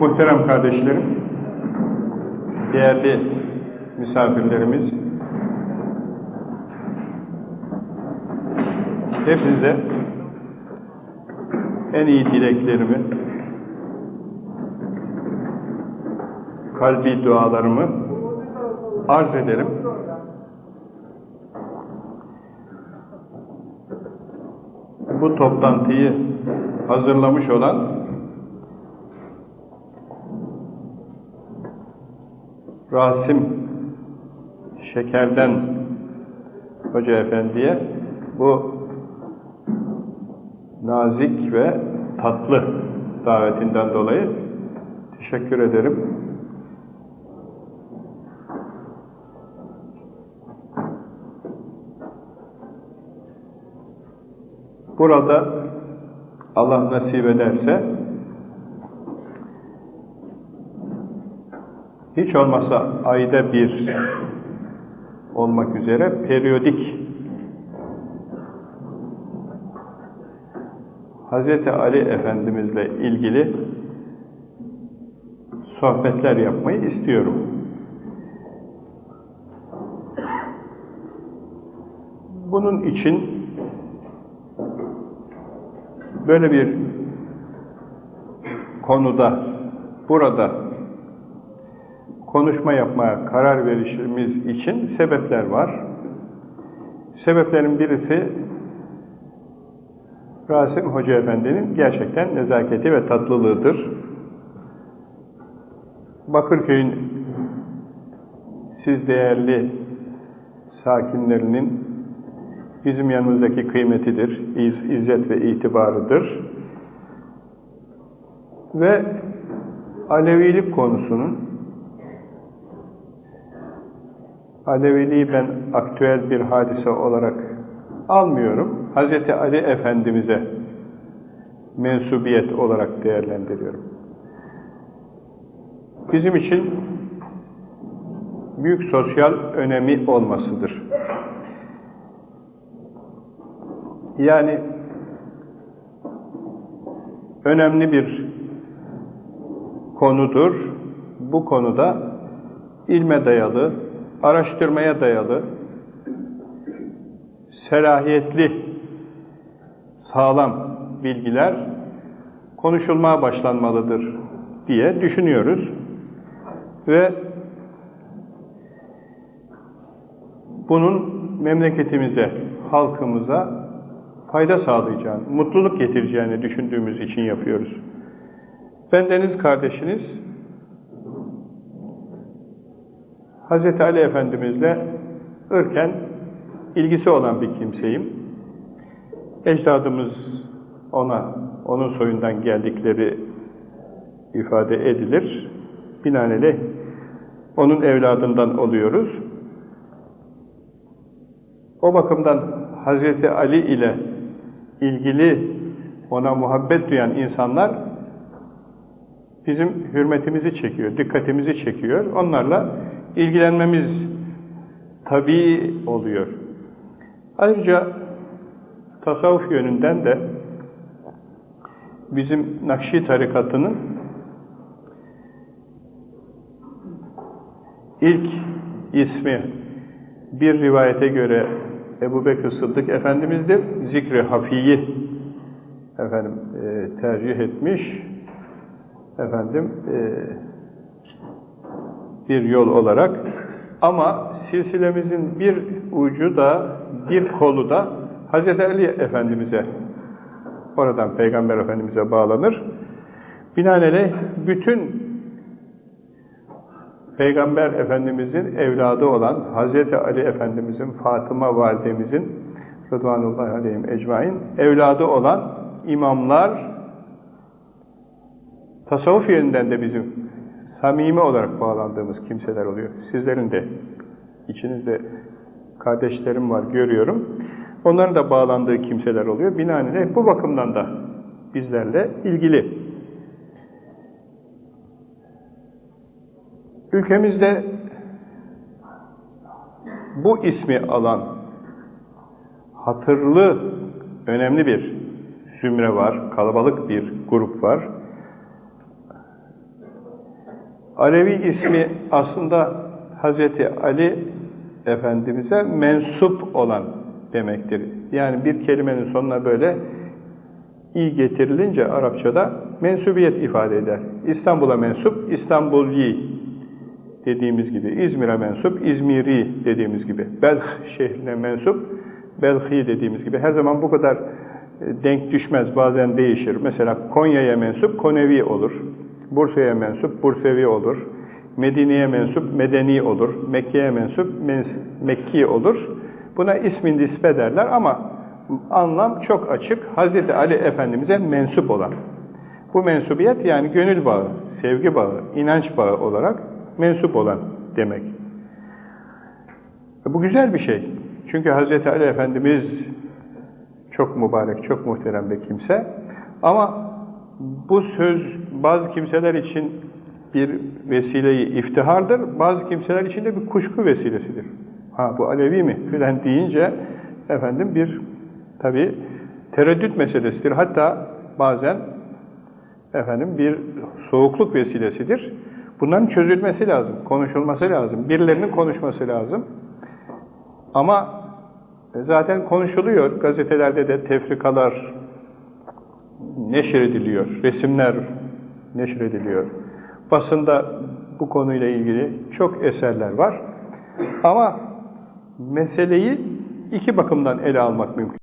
Muhterem kardeşlerim, değerli misafirlerimiz, hepinize en iyi dileklerimi, kalbi dualarımı arz ederim. Bu toplantıyı hazırlamış olan Rasim Şeker'den Hoca Efendi'ye bu nazik ve tatlı davetinden dolayı teşekkür ederim. Burada Allah nasip ederse hiç olmazsa ayda bir olmak üzere periyodik Hz. Ali Efendimizle ilgili sohbetler yapmayı istiyorum. Bunun için böyle bir konuda, burada konuşma yapmaya karar verişimiz için sebepler var. Sebeplerin birisi Rasim Hoca Efendi'nin gerçekten nezaketi ve tatlılığıdır. Bakırköy'ün siz değerli sakinlerinin bizim yanımızdaki kıymetidir, iz, izzet ve itibarıdır. Ve Alevilik konusunun Aleviliği ben aktüel bir hadise olarak almıyorum. Hz. Ali Efendimiz'e mensubiyet olarak değerlendiriyorum. Bizim için büyük sosyal önemi olmasıdır. Yani önemli bir konudur. Bu konuda ilme dayalı, araştırmaya dayalı, selahiyetli, sağlam bilgiler konuşulmaya başlanmalıdır diye düşünüyoruz. Ve bunun memleketimize, halkımıza fayda sağlayacağını, mutluluk getireceğini düşündüğümüz için yapıyoruz. Ben Deniz kardeşiniz Hz. Ali Efendimizle ırken ilgisi olan bir kimseyim. Ecdadımız ona, onun soyundan geldikleri ifade edilir. Binaenaleyh onun evladından oluyoruz. O bakımdan Hz. Ali ile ilgili ona muhabbet duyan insanlar bizim hürmetimizi çekiyor, dikkatimizi çekiyor. Onlarla ilgilenmemiz tabii oluyor. Ayrıca tasavvuf yönünden de bizim Nakşi tarikatının ilk ismi bir rivayete göre Ebu Bekir Sıddık Efendimiz'dir. Zikri Hafiyi efendim e, tercih etmiş. Efendim e, bir yol olarak ama silsilemizin bir ucu da bir kolu da Hz. Ali Efendimiz'e oradan Peygamber Efendimiz'e bağlanır. Binaenaleyh bütün Peygamber Efendimiz'in evladı olan Hz. Ali Efendimiz'in, Fatıma Validemizin Rıdvanullahi Aleyhim Ecmain evladı olan imamlar tasavvuf yönünden de bizim samimi olarak bağlandığımız kimseler oluyor. Sizlerin de içinizde kardeşlerim var görüyorum. Onların da bağlandığı kimseler oluyor. Binaenaleyh bu bakımdan da bizlerle ilgili. Ülkemizde bu ismi alan hatırlı, önemli bir zümre var, kalabalık bir grup var. Alevi ismi aslında Hazreti Ali Efendimiz'e mensup olan demektir. Yani bir kelimenin sonuna böyle i getirilince Arapçada mensubiyet ifade eder. İstanbul'a mensup, İstanbul'i dediğimiz gibi, İzmir'e mensup, İzmiri dediğimiz gibi, Belh şehrine mensup, Belhi dediğimiz gibi. Her zaman bu kadar e, denk düşmez, bazen değişir. Mesela Konya'ya mensup, Konevi olur. Bursa'ya mensup, Bursevi olur. Medine'ye mensup, Medeni olur. Mekke'ye mensup, Mens- Mekki olur. Buna ismin nispe derler ama anlam çok açık. Hazreti Ali Efendimiz'e mensup olan. Bu mensubiyet yani gönül bağı, sevgi bağı, inanç bağı olarak mensup olan demek. Bu güzel bir şey. Çünkü Hazreti Ali Efendimiz çok mübarek, çok muhterem bir kimse. Ama bu söz bazı kimseler için bir vesileyi iftihardır, bazı kimseler için de bir kuşku vesilesidir. Ha bu Alevi mi filan deyince efendim bir tabi tereddüt meselesidir. Hatta bazen efendim bir soğukluk vesilesidir. Bunların çözülmesi lazım, konuşulması lazım, birilerinin konuşması lazım. Ama zaten konuşuluyor, gazetelerde de tefrikalar neşrediliyor, resimler neşrediliyor. Basında bu konuyla ilgili çok eserler var. Ama meseleyi iki bakımdan ele almak mümkün.